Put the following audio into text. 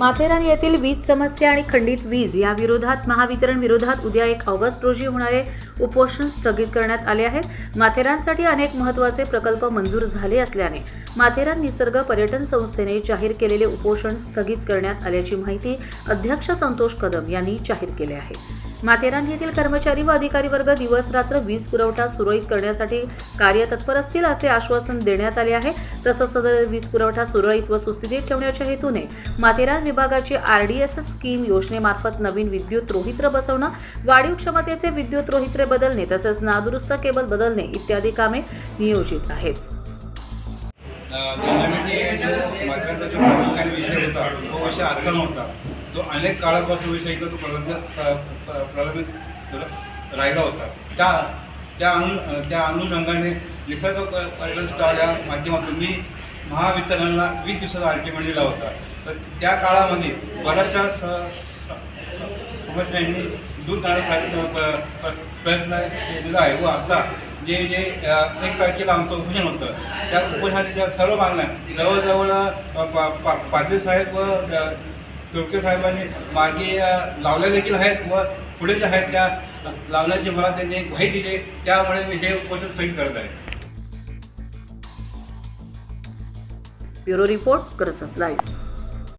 माथेरान येथील वीज समस्या आणि खंडित वीज या विरोधात महावितरण विरोधात उद्या एक ऑगस्ट रोजी होणारे उपोषण स्थगित करण्यात आले आहे माथेरानसाठी अनेक महत्त्वाचे प्रकल्प मंजूर झाले असल्याने माथेरान निसर्ग पर्यटन संस्थेने जाहीर केलेले उपोषण स्थगित करण्यात आल्याची माहिती अध्यक्ष संतोष कदम यांनी जाहीर केले आहे. माथेरान येथील कर्मचारी व अधिकारी वर्ग दिवस रात्र वीज पुरवठा सुरळीत करण्यासाठी कार्यतत्पर असतील असे आश्वासन देण्यात आले आहे. तसंच सदर वीज पुरवठा सुरळीत व सुस्थितीत ठेवण्याच्या हेतूने माथेरान विभागाची आर डी एस स्कीम योजनेमार्फत नवीन विद्युत रोहित्र बसवणं वाढीव क्षमतेचे विद्युत रोहित्रे बदलणे तसेच नादुरुस्त केबल बदलणे इत्यादी कामे नियोजित आहेत. जो माथेरानचा जो प्रामुख्याने विषय होता तो विषय आजचा नव्हता जो अनेक काळापासून विषय इथं तो प्रलंबित प्रलंबित राहिला होता. त्या त्या अनु त्या अनुषंगाने निसर्ग पर्यटन या माध्यमातून मी महावितरणला वीस दिवसाचा अल्टिमेट दिला होता. तर त्या काळामध्ये बऱ्याचशा स- खूपच समस्यांनी दूर करण्याचा प्रयत्न केलेला आहे. व आता जे जे एक तारखेला आमचं उपोषण होतं त्या उपोषणाच्या सर्व मागण्या जवळजवळ पा- पाटील साहेब व तुळके साहेबांनी मागे लावल्या देखील आहेत व पुढे ज्या आहेत. त्या लावण्याची मला त्यांनी एक ग्वाही दिली. त्यामुळे मी हे उपोषण स्थगित करत आहे. Bureau report Karjat live.